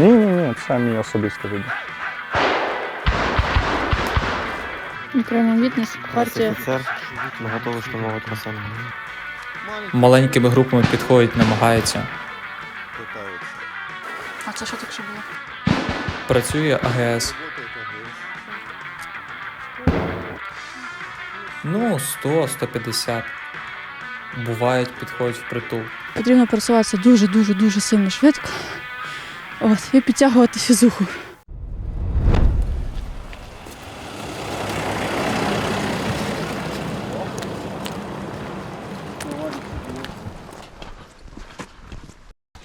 Ні, ні, ні, це мій особистий вибір. Окрема відність, партія. Офіцер, ми готові штурмувати населення. Маленькими групами підходять, намагаються. А це що так що було? Працює АГС. Ну, 100-150. Бувають, підходять в притул. Потрібно пересуватися дуже-дуже дуже сильно швидко. От, і підтягувати фізуху.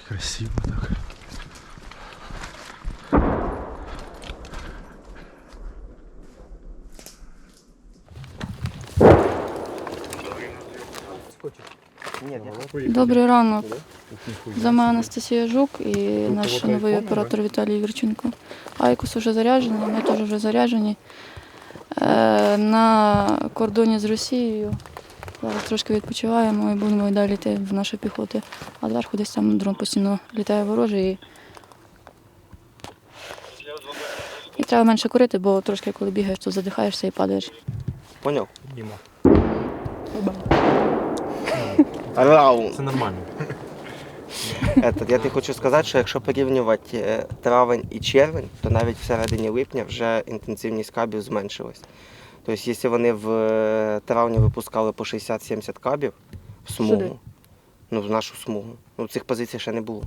Красиво так. Добрий ранок. За мене Анастасія Жук і наш новий оператор Віталій Вірченко. Айкос вже заряджений, ми теж вже заряджені. Е, На кордоні з Росією. Зараз трошки відпочиваємо і будемо і далі йти в нашу піхоту. А зверху десь там дрон постійно літає ворожий. І... і треба менше курити, бо трошки коли бігаєш, то задихаєшся і падаєш. Поняв? Діма. Раунд. Це нормально. Этот, я тобі хочу сказати, що якщо порівнювати е, травень і червень, то навіть в середині липня вже інтенсивність кабів зменшилась. Тобто, якщо вони в е, травні випускали по 60-70 кабів в смугу, Сюди? ну в нашу смугу, ну цих позицій ще не було.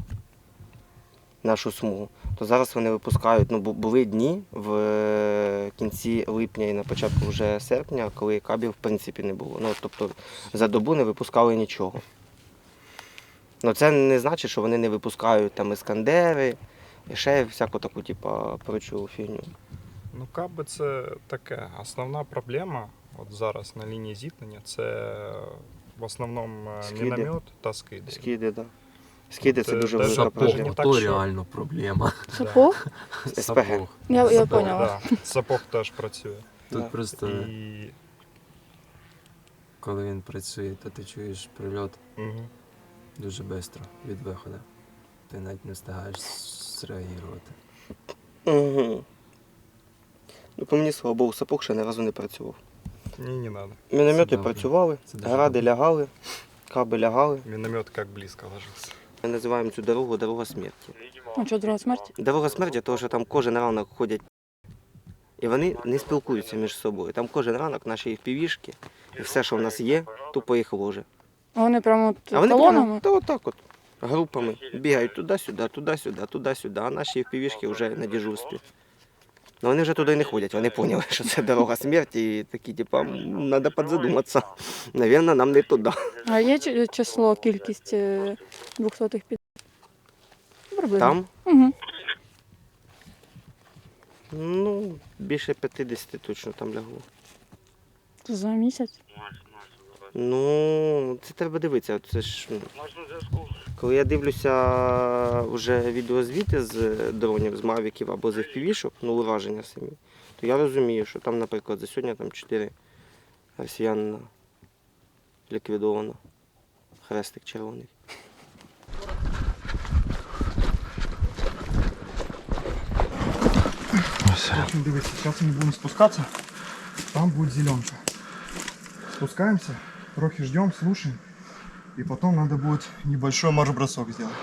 Нашу смугу, то зараз вони випускають. Ну, бу- були дні в е, кінці липня і на початку вже серпня, коли кабів в принципі не було. Ну, тобто за добу не випускали нічого. Ну це не значить, що вони не випускають там іскандери і ще всяку таку, типа, прочу фігню. Ну, каби це таке. Основна проблема от зараз на лінії зіткнення це в основному е, Скиди. міномет та скиди. Скиди, так. Да. Скиди це Це дуже велика Сапог. проблема. Так то що- реально проблема. Сапог? СПГ. Сапог. Я, я Сапог, поняла. Да, сапог теж працює. Тут Да. просто, І... коли він працює, то ти чуєш прильот Угу. Дуже швидко від виходу. Ти навіть не встигаєш зреагувати. Угу. Ну, по мені, слава Богу, сапог ще ні разу не працював. Ні, не треба. Міномети добре. працювали, Це дуже гради лягали, каби лягали. Міномет як близько ложився. Ми називаємо цю дорогу дорога смерті. Ну що, друга смерть? Дорога смерті, тому що там кожен ранок ходять. І вони не спілкуються між собою. Там кожен ранок наші впівішки, і все, що в нас є, тупо їх ложе. А вони прямо от А вони колонами? прямо, та отак от, групами бігають туди-сюди, туди-сюди, туди-сюди, а наші впівішки вже на дежурстві. Ну вони вже туди не ходять, вони поняли, що це дорога смерті, і такі, типа, треба підзадуматися. Навірно, нам не туди. А є чи- число, кількість е, двохсотих під... Приблизно. Там, Угу. ну, більше 50 точно там лягло. За місяць. Ну, це треба дивитися. Це ж, коли я дивлюся вже відеозвіти з дронів, з мавіків або з FPV-шок, ну, ураження самі, то я розумію, що там, наприклад, за сьогодні там 4 росіянина ліквідовано. Хрестик червоний. общем, дивіться, зараз ми будемо спускатися, там буде зеленка. Спускаемся, трохи ждем, слушаем, и потом надо будет небольшой марш-бросок сделать.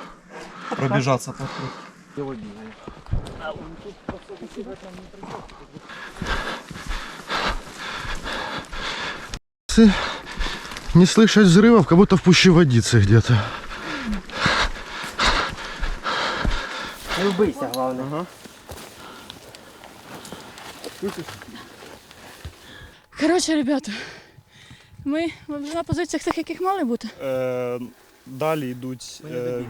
Пробежаться по кругу. Не слышать взрывов, как будто в пуще водицы где-то. Не вбийся, головне. Коротше, ребята, ми вже на позиціях тих, яких мали бути. Е, далі йдуть е,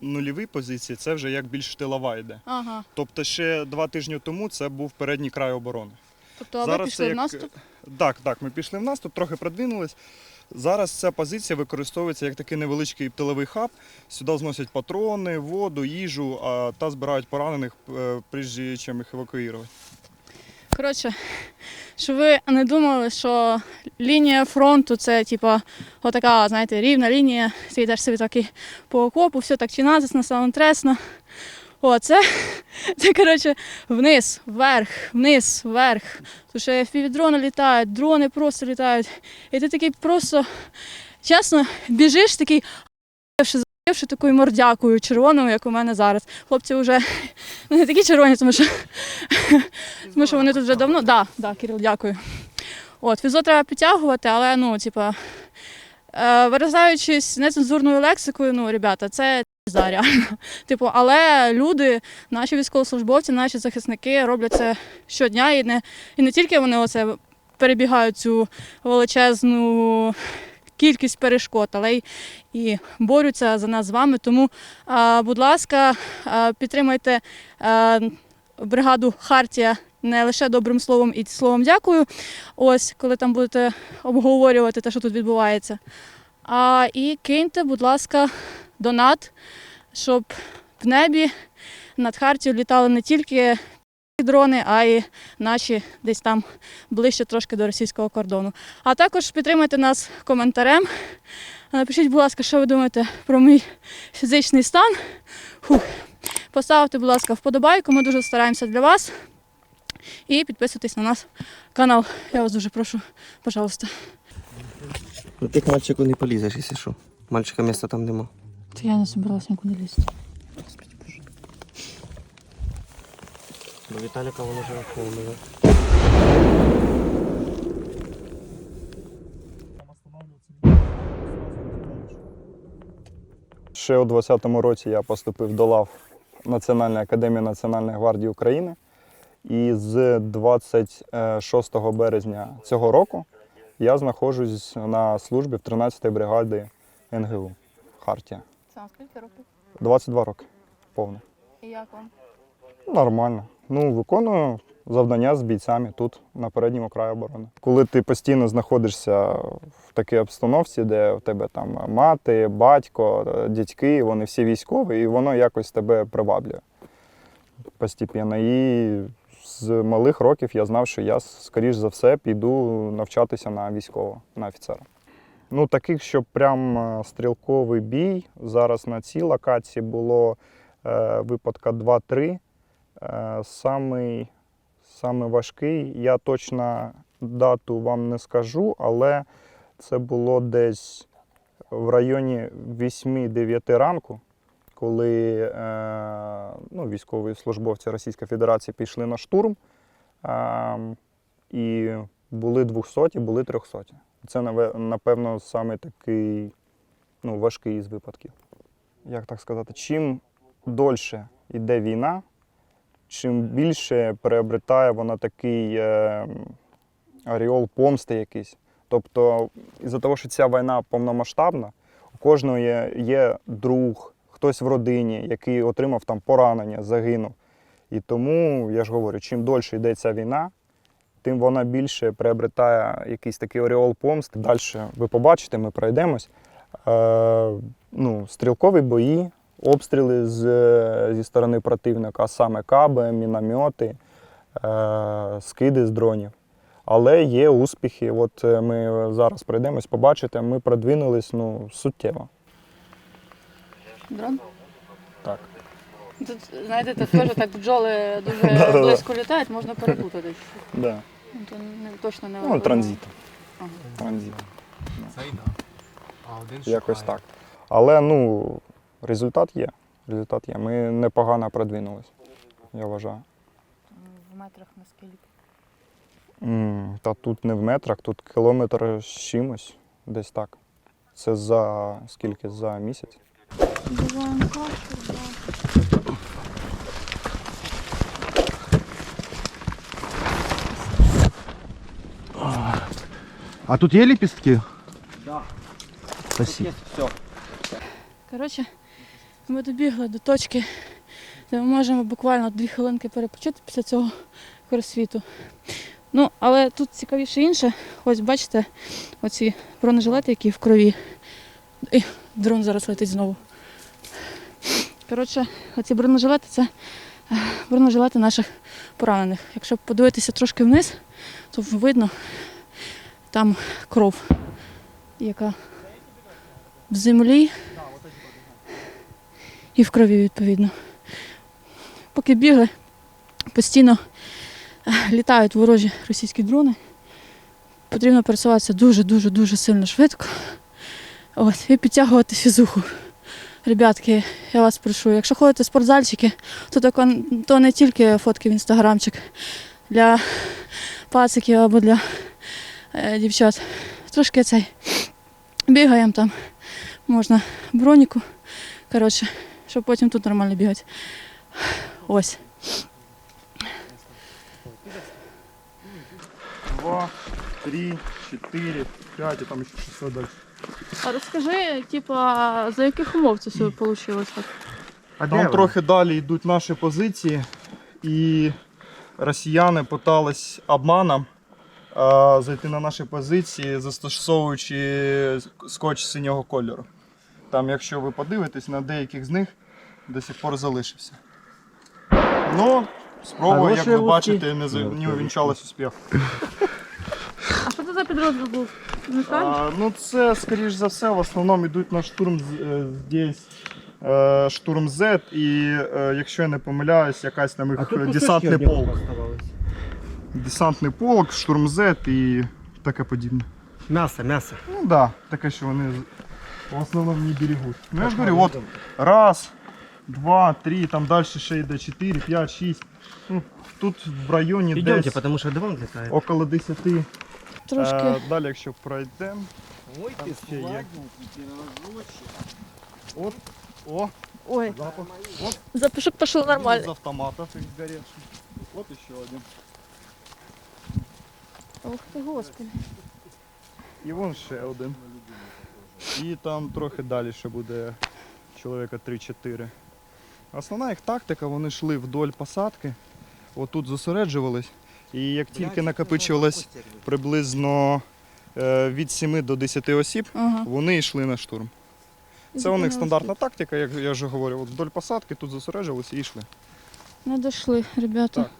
нульові позиції, це вже як більш тилова йде. Ага. Тобто ще два тижні тому це був передній край оборони. Тобто, а ви пішли в наступ? Так, так, ми пішли в наступ, трохи продвинулись. Зараз ця позиція використовується як такий невеличкий тиловий хаб. Сюди зносять патрони, воду, їжу а, та збирають поранених, е, прежде чим їх евакуювати. Коротше, щоб ви не думали, що лінія фронту це типа отака, знаєте, рівна лінія. Ти йдеш собі так і по окопу, все так чиназисно, самоінтересно. О, це, це коротше, вниз, вверх, вниз, вверх. Тому що FPV-дрони літають, дрони просто літають. І ти такий просто, чесно, біжиш такий, «Охуєвши, заївши такою мордякою червоною, як у мене зараз. Хлопці вже не такі червоні, тому що, тому що вони тут вже давно. Да, да, Кирил, дякую. От, фізо треба підтягувати, але ну, типа, е, виражаючись нецензурною лексикою, ну, ребята, це реально. Типу, але люди, наші військовослужбовці, наші захисники роблять це щодня і не, і не тільки вони оце перебігають цю величезну кількість перешкод, але й і борються за нас з вами. Тому, будь ласка, підтримайте бригаду Хартія не лише добрим словом і словом дякую. Ось коли там будете обговорювати те, що тут відбувається. А, і киньте, будь ласка, донат, щоб в небі над Хартією літали не тільки дрони, а й наші десь там ближче трошки до російського кордону. А також підтримайте нас коментарем. Напишіть, будь ласка, що ви думаєте про мій фізичний стан. Фух. Поставте, будь ласка, вподобайку. Ми дуже стараємося для вас. І підписуйтесь на наш канал. Я вас дуже прошу, пожалуйста. Ну ти к мальчику не полізеш, якщо що. Мальчика місця там нема. Та я не собиралась нікуди лізти. До Віталіка воно вже повне. Ще у 2020 році я поступив до лав Національної академії Національної гвардії України. І з 26 березня цього року я знаходжусь на службі в 13-й бригаді НГУ Хартія. Сам скільки років? 22 роки повне. І як вам? Нормально. Ну, виконую завдання з бійцями тут, на передньому краї оборони. Коли ти постійно знаходишся в такій обстановці, де в тебе там мати, батько, дядьки, вони всі військові, і воно якось тебе приваблює постійно. І з малих років я знав, що я, скоріш за все, піду навчатися на військового, на офіцера. Ну, таких, щоб прям е, стрілковий бій. Зараз на цій локації було е, випадка 2-3. Е, Самий, самий важкий, я точно дату вам не скажу, але це було десь в районі 8-9 ранку, коли е, ну, військові службовці Російської Федерації пішли на штурм. Е, і були 200, були 300. Це, напевно, саме такий ну, важкий із випадків. Як так сказати, чим дольше йде війна, чим більше приобретає вона такий е, аріол помсти якийсь. Тобто, із-за того, що ця війна повномасштабна, у кожного є, є друг, хтось в родині, який отримав там поранення, загинув. І тому я ж говорю, чим дольше йде ця війна, тим вона більше приобретає якийсь такий оріол помсти. Далі ви побачите, ми пройдемось. Е, ну, стрілкові бої, обстріли з, зі сторони противника, а саме каби, міномети, е, скиди з дронів. Але є успіхи. От е, ми зараз пройдемось, побачите, ми продвинулись ну, суттєво. Дрон? Так. Тут, знаєте, тут теж так бджоли дуже Да-да-да. близько літають, можна перепутати. Да. Ну, То не, точно не Ну, транзит. Ага. Транзит. Це йде. А один Якось шукає. так. Але ну, результат є. Результат є. Ми непогано продвинулись, я вважаю. В метрах наскільки? М, Та тут не в метрах, тут кілометр з чимось, десь так. Це за скільки? За місяць? Буваємо кашу, да. А тут є лепестки? Да. Спасибо. Коротше, ми добігли до точки, де ми можемо буквально дві хвилинки перепочити після цього кросфіту. Ну, але тут цікавіше інше. Ось бачите, оці бронежилети, які в крові. І дрон зараз летить знову. Коротше, оці бронежилети це е, бронежилети наших поранених. Якщо подивитися трошки вниз, то видно там кров, яка в землі і в крові відповідно. поки бігли, постійно е, літають ворожі російські дрони. Потрібно пересуватися дуже-дуже дуже сильно швидко. От, і підтягувати фізуху. Ребятки, я вас прошу, якщо ходите в спортзальчики, то, тако, то не тільки фотки в інстаграмчик для пациків або для е, дівчат. Трошки цей бігаємо там, можна броніку. Коротше, щоб потім тут нормально бігати. Ось. Два, три, чотири, п'ять, і там ще шість далі. А розкажи, типа, за яких умов це все вийшло? Там трохи далі йдуть наші позиції, і росіяни питались обманом а, зайти на наші позиції, застосовуючи скотч синього кольору. Там, якщо ви подивитесь, на деяких з них до сих пор залишився. Ну, спроба, як ви бачите, не, за- не увінчалась успіхом. А що це за підрозділ був? А, ну це, скоріш за все, в основному йдуть на штурм з- е, здесь. е, Штурм Z і, е, якщо я не помиляюсь, якась там їх десантний полк. Десантний полк, штурм Z і таке подібне. Мясо, мясо. Ну так, да, таке, що вони в основному не берегуть. Ну я ж говорю, от раз, два, три, там далі ще йде 4, 5, 6. Ну, тут в районі Идемте, десь потому что дрон летает. около 10. Трошки. Е, далі, якщо пройдемо. Ой, Там ще є. От, о, Ой, запах. запишок пішов З нормально. автомата цих горячих. От ще один. Ух ти, господи. І вон ще один. І там трохи далі ще буде чоловіка 3-4. Основна їх тактика, вони йшли вдоль посадки, отут зосереджувались. І як тільки накопичувалось приблизно е, від 7 до 10 осіб, Ага. вони йшли на штурм. Це у них стандартна тактика, як я вже говорив, от вдоль посадки тут зосереджувалися і йшли. Не дійшли, ребята. Так.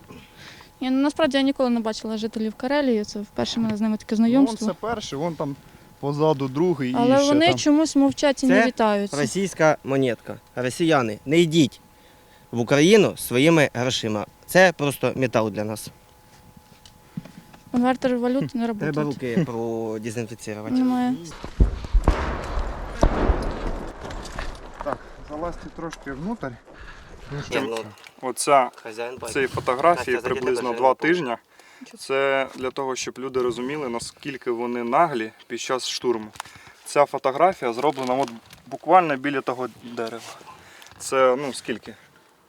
Ну, насправді я ніколи не бачила жителів Карелії. Це вперше мене з ними таке Ну, вон це перший, вон там позаду другий Але і ще вони там. чомусь мовчать і не Це вітаються. Російська монетка. Росіяни, не йдіть в Україну своїми грошима. Це просто метал для нас. Конвертер валют не Треба працює. руки продезінфіцірувати. Немає. Так, залазьте трошки внутрь. Ну, Оця хазяїн бачить. цієї фотографії Так, приблизно бажаю два тижні. Це для того, щоб люди розуміли, наскільки вони наглі під час штурму. Ця фотографія зроблена от буквально біля того дерева. Це ну скільки?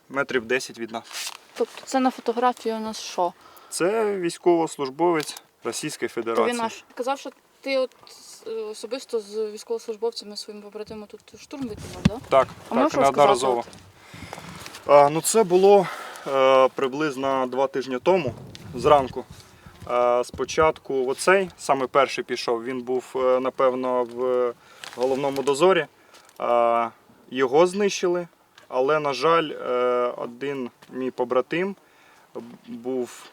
Метрів 10 від нас. Тобто це на фотографії у нас що? Це військовослужбовець Російської Федерації. він наш. Казав, що ти от е, особисто з військовослужбовцями своїми побратимами тут штурм виконав, так? Так, А так, неодноразово. А, ну це було е, приблизно два тижні тому, зранку. Е, спочатку оцей, саме перший пішов, він був, е, напевно, в головному дозорі. Е, його знищили, але, на жаль, один мій побратим був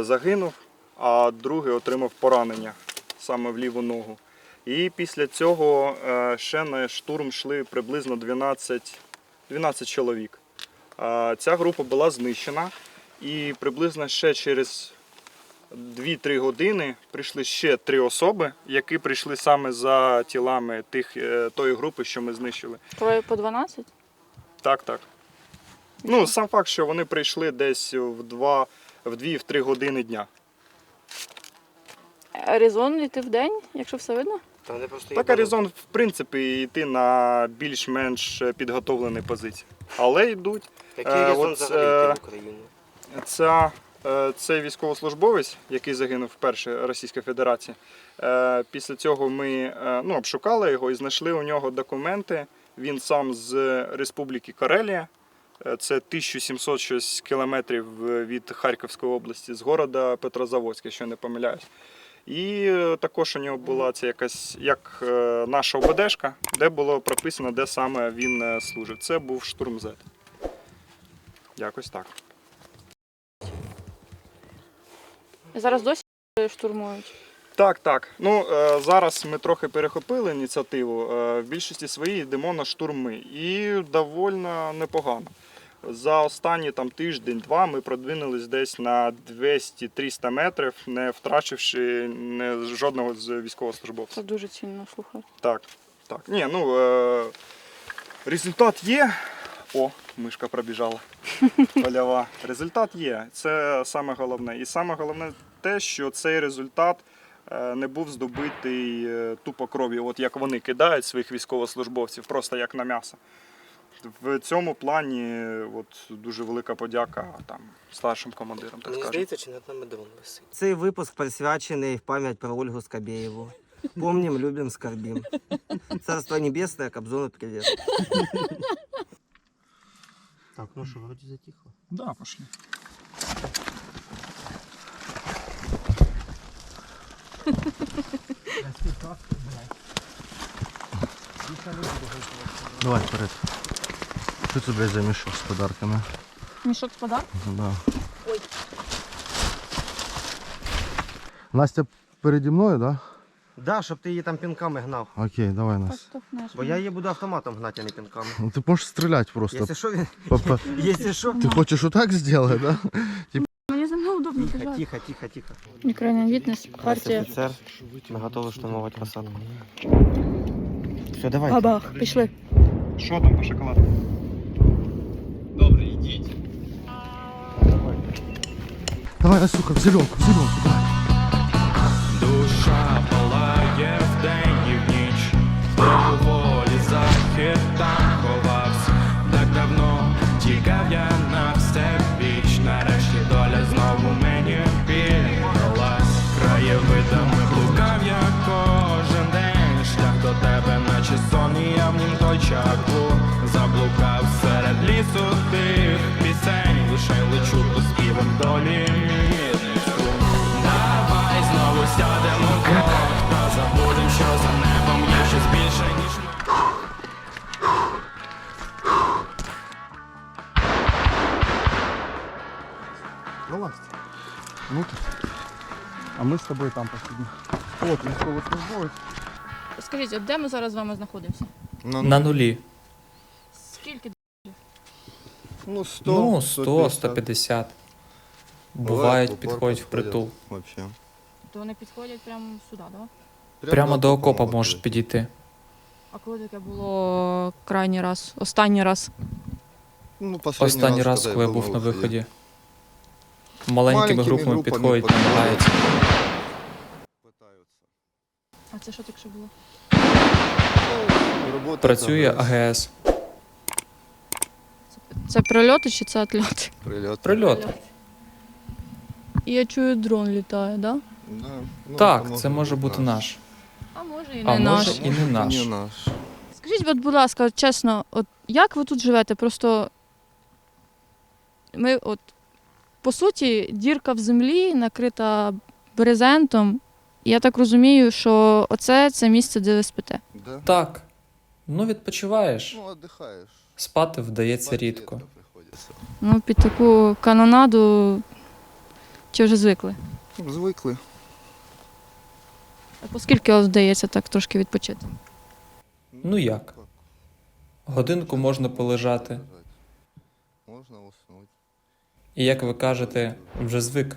загинув, а другий отримав поранення саме в ліву ногу. І після цього ще на штурм йшли приблизно 12, 12 чоловік. Ця група була знищена, і приблизно ще через 2-3 години прийшли ще три особи, які прийшли саме за тілами тих, е, тої групи, що ми знищили. Троє по 12? Так, так. Ну, сам факт, що вони прийшли десь в 2 в 2-3 години дня. Резон йти в день, якщо все видно? Та вони просто Так. Аризон, в принципі, йти на більш-менш підготовлені позиції. Але йдуть. Який Е, резон от, взагалі е, в Україну? Ця, е, цей військовослужбовець, який загинув вперше Російської Федерації. е, Після цього ми е, ну, обшукали його і знайшли у нього документи. Він сам з Республіки Карелія. Це 1700 щось кілометрів від Харківської області, з города Петрозаводська, якщо не помиляюсь. І також у нього була це якась як наша ОБДшка, де було прописано, де саме він служив. Це був штурм Z. Якось так. Зараз досі штурмують. Так, так. Ну е, зараз ми трохи перехопили ініціативу. Е, в більшості своїй йдемо на штурми. І доволі непогано. За останні там тиждень-два ми продвинулись десь на 200-300 метрів, не втрачивши жодного з військовослужбовців. Це дуже цінно, слухай. Так, так. Ні, ну е, результат є. О, мишка пробіжала. Полява. Результат є. Це саме головне. І саме головне те, що цей результат е, не був здобитий е, тупо кров'ю, от як вони кидають своїх військовослужбовців, просто як на м'ясо. В цьому плані от, дуже велика подяка там, старшим командирам, так Мені здається, чи над нами дрон висить. Цей випуск присвячений в пам'ять про Ольгу Скабєєву. Помним, любим, скорбим. Царство небесное, Кобзону привет. Так, ну що, вроді затихло. Да, пошли. Давай вперед. Що це, блядь, за мішок з подарками? Мішок з подарунком? Да. Настя переді мною, да? Да, щоб ти її там пінками гнав. Окей, давай Настя. Бо я її буду автоматом гнати, а не пінками. Ну ти можеш стріляти просто. Якщо що, він- Па-па. якщо що. Ти хочеш отак зробити, да? Мені за мною удобно Тихо, тихо, тихо, тихо. Ukrainian Witness, партія. Офіцер, ми готові штурмувати посадку. Все, давай. Бабах, пішли. Що там по шоколаду? Давай, Настюха, в зеленку, в зеленку, давай. Душа палає вдень і в ніч, до волі захід там ховався, так давно тікав я на все біч. Нарешті доля знову мені піддалась. Краєвидами блукав я кожен день. Шлях до тебе, наче сон, і я в нім той чаклу. Заблукав серед лісу тих Ну А ми з тобою там посидимо. От військовослужбовець. Скажіть, от де ми зараз з вами знаходимося? На нулі. Скільки? Ну, 100, Ну, 100, 150. Бувають, підходять в притул. Вообще. То вони підходять прямо сюди, так? Да? Прямо до окопа можуть підійти. А коли таке було крайній раз, останній раз? Ну, последний Останній раз, коли я був на выходе. виході. Маленькими Маленькими групами групами підходять, намагаються. Пытаются. А це що так що було? Працює АГС. АГС. Це прильоти чи це отльоти? Прилет. Прильот. І я чую, дрон літає, да? Да. Ну, Так, це може бути наш. А може і А не може наш. і не наш. Не наш. Скажіть, от, будь ласка, от чесно, от як ви тут живете? Просто ми, от, по суті, дірка в землі накрита брезентом. Я так розумію, що оце це місце, де ви спите. Да? Так. Ну, відпочиваєш. Ну, отдыхаешь. Спати вдається Спать рідко. редко. Ну, під таку канонаду чи вже звикли? Звикли. А поскільки у вас вдається так трошки відпочити? Ну як? Годинку можна полежати. І як ви кажете, вже звик.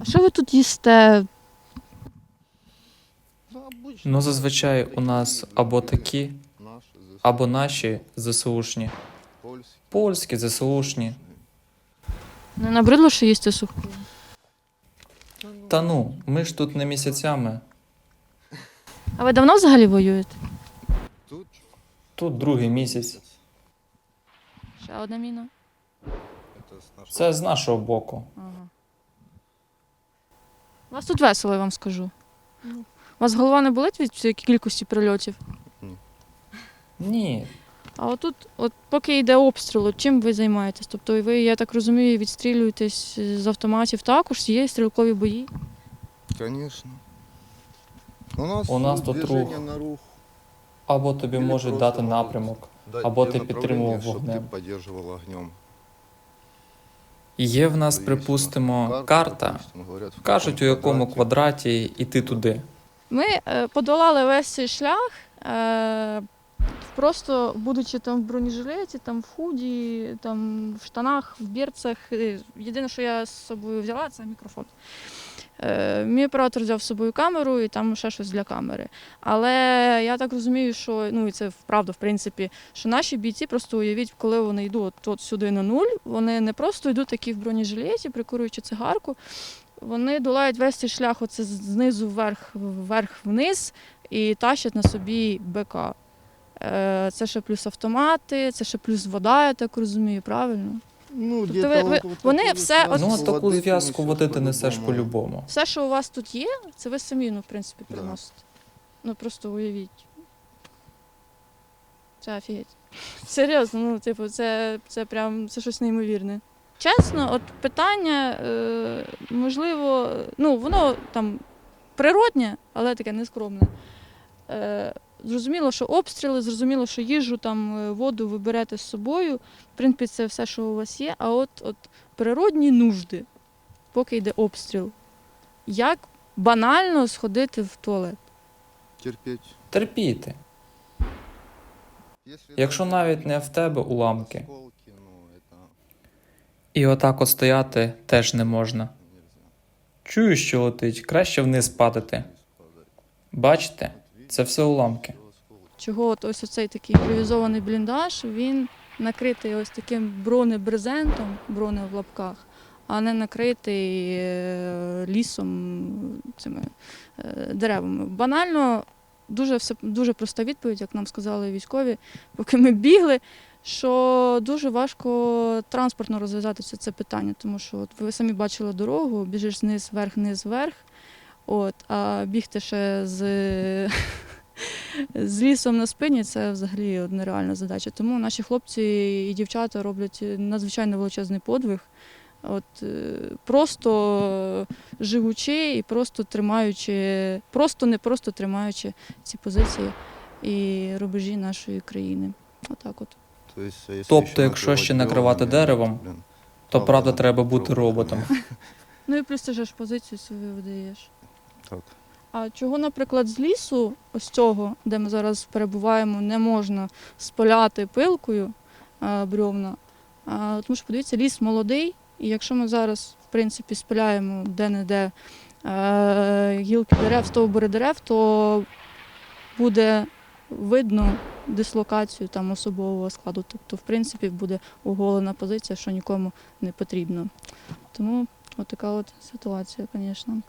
А що ви тут їсте? Ну. Зазвичай у нас або такі, або наші ЗСУшні. польські. ЗСУшні. Не набридло, що їсти суху? Та ну, ми ж тут не місяцями. А ви давно взагалі воюєте? Тут другий місяць. Ще одна міна. це з нашого Це з нашого боку. Ага. У вас тут весело, я вам скажу. У вас голова не болить від цієї кількості прильотів? Ні. А отут, от поки йде обстріл, от чим ви займаєтесь? Тобто ви, я так розумію, відстрілюєтесь з автоматів також, є стрілкові бої. Конечно. У нас, У нас тут движення рух. на рух. Або тобі Или можуть просто дати напрямок. Або ти підтримував вогнем. Є в нас, припустимо, карта. Кажуть, у якому квадраті. йти туди. Ми е, подолали весь цей шлях. Е, просто будучи там в бронежилеті, там в худі, там в штанах, в берцах. е, Єдине, що я з собою взяла, це мікрофон. Е, Мій оператор взяв з собою камеру і там ще щось для камери. Але я так розумію, що ну і це правда, в принципі, що наші бійці просто уявіть, коли вони йдуть от, сюди на нуль, вони не просто йдуть такі в бронежилеті, прикуруючи цигарку. Вони долають весь цей шлях оце знизу вверх, вверх вниз і тащать на собі БК. Е, Це ще плюс автомати, це ще плюс вода, я так розумію, правильно? Ну, Тобто ви- ви- вони все от- Ну, таку зв'язку води ти несеш по-любому. Все, що у вас тут є, це ви самі, ну, в принципі, Да. приносите. Ну просто уявіть. Це офігеть. Серйозно, ну, типу, це, це прям це щось неймовірне. Чесно, от питання, е, можливо, ну, воно там природнє, але таке нескромне. Е, зрозуміло, що обстріли, зрозуміло, що їжу, там, е, воду ви берете з собою. В принципі, це все, що у вас є. А от, от природні нужди, поки йде обстріл. Як банально сходити в туалет? терпеть. Терпіти. Якщо навіть не в тебе уламки. ну, І отак от стояти теж не можна. Чую, що летить, краще вниз падати. Бачите, це все уламки. Чого от ось оцей такий імпровізований бліндаж, він накритий ось таким бронебрезентом, броне в лапках, а не накритий е, лісом цими е, деревами. Банально, дуже, все, дуже проста відповідь, як нам сказали військові, поки ми бігли. Що дуже важко транспортно розв'язати це, це питання, тому що от ви самі бачили дорогу, біжиш зниз, вверх, вниз, вверх. От, а бігти ще з з лісом на спині це взагалі нереальна задача. Тому наші хлопці і дівчата роблять надзвичайно величезний подвиг. От е, просто живучи і просто тримаючи, просто не просто тримаючи ці позиції і рубежі нашої країни. Отак от. Тобто, якщо ще накривати деревом, То правда, правда треба бути роботом. Ну і плюс ти ж позицію свою видаєш. Так. А чого, наприклад, з лісу, ось цього, де ми зараз перебуваємо, не можна спаляти пилкою а, брьовна? Тому що подивіться, ліс молодий, і якщо ми зараз, в принципі, спиляємо де-не-де е, гілки дерев, стовбури дерев, то буде видно дислокацію там особового складу. Тобто, в принципі, буде оголена позиція, що нікому не потрібно. Тому от така от ситуація, звісно.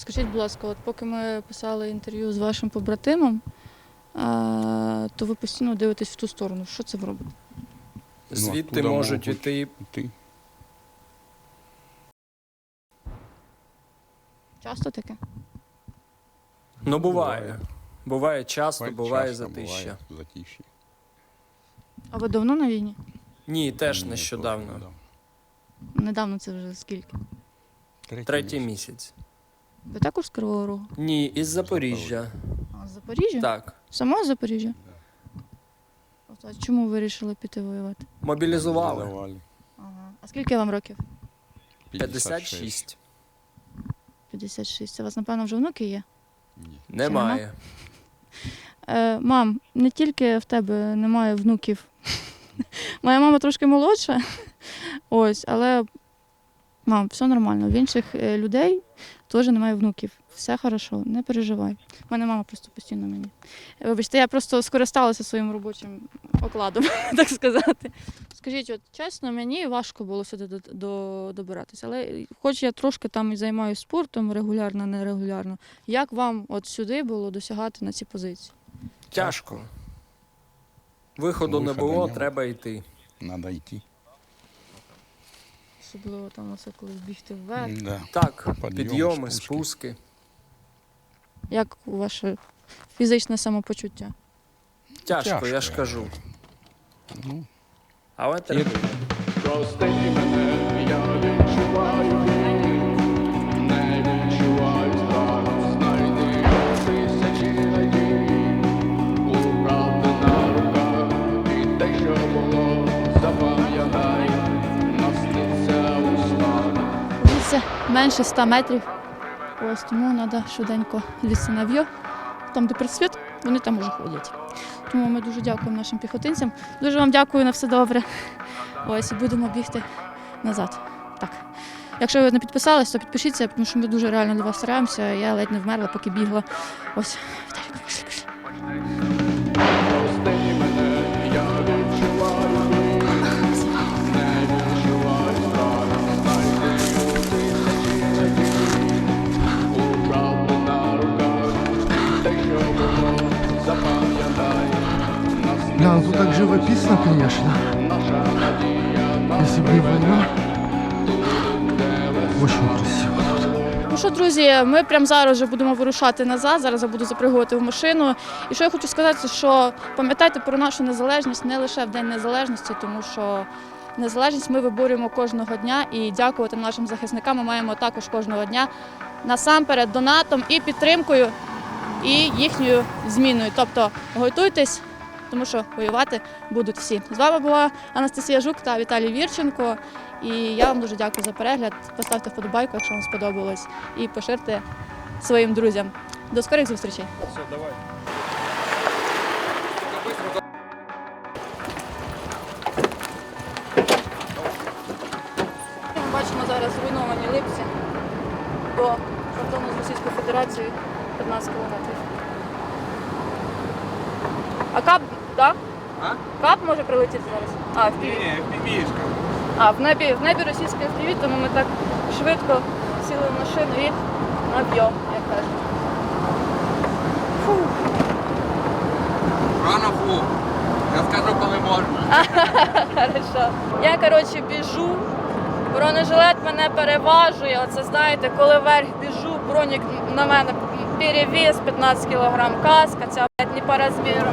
Скажіть, будь ласка, от поки ми писали інтерв'ю з вашим побратимом, а, то ви постійно дивитесь в ту сторону. Що це ви робите? Звідти можуть іти Часто таке? Ну, буває. Буває часто, буває затища. А ви давно на війні? Ні, теж нещодавно. Недавно це вже скільки? Третій місяць. Ви також з Кривого Рогу? Ні, із Запоріжжя. А з Запоріжжя? Так. Самого з Запоріжжя? От, А чому ви вирішили піти воювати? Мобілізували. Ага. А скільки вам років? 56. 56. У вас, напевно, вже внуки є? Немає. Е, мам, не тільки в тебе немає внуків. Моя мама трошки молодша. Ось, але мам, все нормально. В інших е, людей теж немає внуків. Все хорошо, не переживай. У мене мама просто постійно мені. Е, Вибачте, я просто скористалася своїм робочим окладом, так сказати. Скажіть, от чесно, мені важко було сюди до, до, добиратися, але хоч я трошки там і займаюся спортом регулярно, нерегулярно, як вам от сюди було досягати на ці позиції? Тяжко. Виходу не було, треба йти. Надо йти. Особливо там оце коли бігти вверх. Да. Так, Підйоми, підйоми, спуски. спуски. Як ваше фізичне самопочуття? Тяжко, я ж кажу. Ну, Але треба. Прости мене, я відчуваю Менше 100 метрів. Ось тому треба швиденько лізти на в'йо. Там, де присвіт, вони там уже ходять. Тому ми дуже дякуємо нашим піхотинцям. Дуже вам дякую на все добре. Ось будемо бігти назад. Так. Якщо ви не підписались, то підпишіться, тому що ми дуже реально для вас стараємося. Я ледь не вмерла, поки бігла. Ось, пішли, пішли. Живописно, конечно. Если бы не война. Очень красиво. Ну що, друзі, ми прямо зараз вже будемо вирушати назад. Зараз я буду запригувати в машину. І що я хочу сказати, що пам'ятайте про нашу незалежність не лише в День Незалежності, тому що незалежність ми виборюємо кожного дня і дякувати нашим захисникам ми маємо також кожного дня насамперед донатом і підтримкою, і їхньою зміною. Тобто готуйтесь, тому що воювати будуть всі. З вами була Анастасія Жук та Віталій Вірченко. І я вам дуже дякую за перегляд. Поставте вподобайку, якщо вам сподобалось, і поширте своїм друзям. До скорих зустрічей! Все, давай. Ми бачимо зараз зруйновані липці до кордону з Російською Федерацією 15 кілометрів. А кап, так? А? Кап може прилетіти зараз? А, в піві. Ні, А, в небі, в небі російської FPV, тому ми так швидко сіли в машину і наб'ємо, як кажуть. Фу. Рано фу. Я скажу, коли можна. Хорошо. Я, коротше, біжу. Бронежилет мене переважує. Оце знаєте, коли вверх біжу, бронік на мене перевіз 15 кг каска, ця блядь, не по розміру